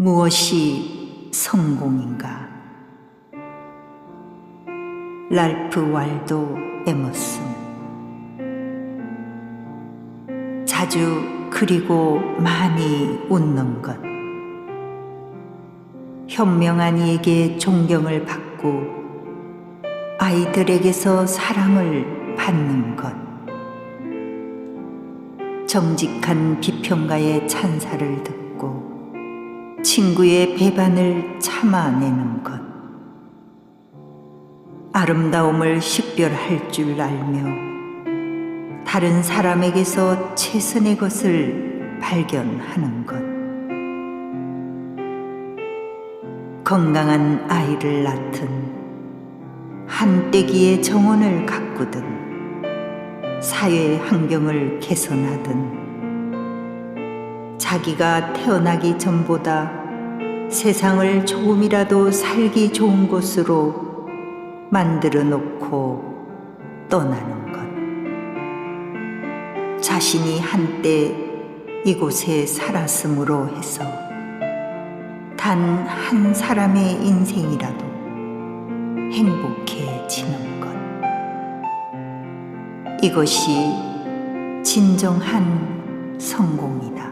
무엇이 성공인가? 랄프 wal도 에머슨. 자주 그리고 많이 웃는 것. 현명한 이에게 존경을 받고 아이들에게서 사랑을 받는 것. 정직한 비평가의 찬사를 듣고 친구의 배반을 참아내는 것. 아름다움을 식별할 줄 알며 다른 사람에게서 최선의 것을 발견하는 것. 건강한 아이를 낳든 한때기의 정원을 가꾸든 사회 환경을 개선하든 자기가 태어나기 전보다 세상을 조금이라도 살기 좋은 곳으로 만들어 놓고 떠나는 것. 자신이 한때 이곳에 살았으므로 해서 단 한 사람의 인생이라도 행복해지는 것. 이것이 진정한 성공이다.